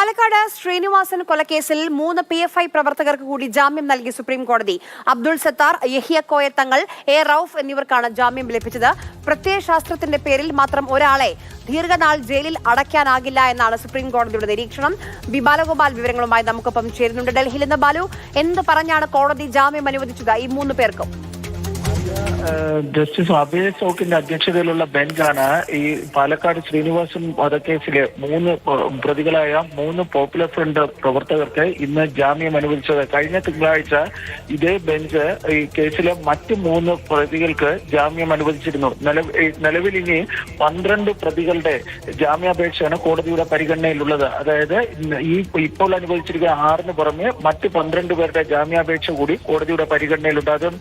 പാലക്കാട് ശ്രീനിവാസൻ കൊലക്കേസിൽ മൂന്ന് P F I പ്രവർത്തകർക്ക് കൂടി ജാമ്യം നൽകി സുപ്രീം കോടതി അബ്ദുൾ സത്താർ യഹിയ കോയ തങ്ങൾ എ റൌഫ് എന്നിവർക്കാണ് ജാമ്യം ലഭിച്ചത്. പ്രത്യയശാസ്ത്രത്തിന്റെ പേരിൽ മാത്രം ഒരാളെ ദീർഘനാൾ ജയിലിൽ അടയ്ക്കാനാകില്ല എന്നാണ് സുപ്രീം കോടതിയുടെ നിരീക്ഷണം. ബി ബാലഗോപാൽ വിവരങ്ങളുമായി നമുക്കൊപ്പം ചേരുന്നുണ്ട്. ഡൽഹിയിൽ നിന്ന് ബാലു എന്ത് പറഞ്ഞാണ് കോടതി ജാമ്യം അനുവദിച്ചത്? ഈ മൂന്ന് പേർക്കും. ജസ്റ്റിസ് അഭയ സോക്കിന്റെ അധ്യക്ഷതയിലുള്ള ബെഞ്ചാണ് ഈ പാലക്കാട് ശ്രീനിവാസൻ വധക്കേസിലെ മൂന്ന് പ്രതികളായ മൂന്ന് പോപ്പുലർ ഫ്രണ്ട് പ്രവർത്തകർക്ക് ഇന്ന് ജാമ്യം അനുവദിച്ചത്. കഴിഞ്ഞ തിങ്കളാഴ്ച ഇതേ ബെഞ്ച് ഈ കേസിലെ മറ്റ് മൂന്ന് പ്രതികൾക്ക് ജാമ്യം അനുവദിച്ചിരുന്നു. നിലവ്- നിലവിൽ ഇനി പന്ത്രണ്ട് പ്രതികളുടെ ജാമ്യാപേക്ഷയാണ് കോടതിയുടെ പരിഗണനയിലുള്ളത്. അതായത് ഈ ഇപ്പോൾ അനുവദിച്ചിരിക്കുന്ന ആറിന് പുറമെ മറ്റ് പന്ത്രണ്ട് പേരുടെ ജാമ്യാപേക്ഷ കൂടി കോടതിയുടെ പരിഗണനയിലുണ്ട്. അതും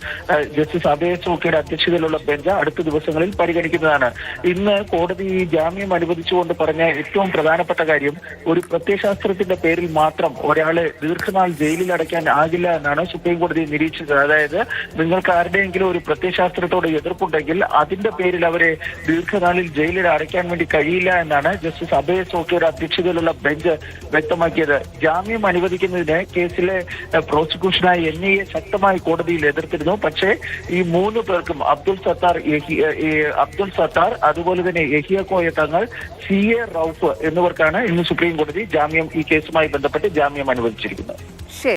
ജസ്റ്റിസ് അഭയ സോക്കിയുടെ അധ്യക്ഷതയിലുള്ള ബെഞ്ച് അടുത്ത ദിവസങ്ങളിൽ പരിഗണിക്കുന്നതാണ്. ഇന്ന് കോടതി ജാമ്യം അനുവദിച്ചുകൊണ്ട് പറഞ്ഞ ഏറ്റവും പ്രധാനപ്പെട്ട കാര്യം ഒരു പ്രത്യയശാസ്ത്രത്തിന്റെ പേരിൽ മാത്രം ഒരാളെ ദീർഘനാൾ ജയിലിൽ അടയ്ക്കാൻ ആകില്ല എന്നാണ് സുപ്രീം കോടതി നിരീക്ഷിച്ചത്. അതായത് നിങ്ങൾക്ക് ആരുടെയെങ്കിലും ഒരു പ്രത്യയശാസ്ത്രത്തോട് എതിർപ്പുണ്ടെങ്കിൽ അതിന്റെ പേരിൽ അവരെ ദീർഘനാളിൽ ജയിലിൽ അടയ്ക്കാൻ വേണ്ടി കഴിയില്ല എന്നാണ് ജസ്റ്റിസ് അഭയ സോക്കിയുടെ അധ്യക്ഷതയിലുള്ള ബെഞ്ച് വ്യക്തമാക്കിയത്. ജാമ്യം അനുവദിക്കുന്നതിന് കേസിലെ പ്രോസിക്യൂഷനായ എൻ ഐ എ ശക്തമായി കോടതിയിൽ എതിർത്തിരുന്നു. പക്ഷേ ഈ മൂന്ന് പേർക്കും അബ്ദുൾ സത്താർ അബ്ദുൾ സത്താർ അതുപോലെ തന്നെ യഹിയ കോയ തങ്ങൾ സി എ റൌഫ് എന്നിവർക്കാണ് ഇന്ന് സുപ്രീം കോടതി ജാമ്യം ഈ കേസുമായി ബന്ധപ്പെട്ട് ജാമ്യം അനുവദിച്ചിരിക്കുന്നത്.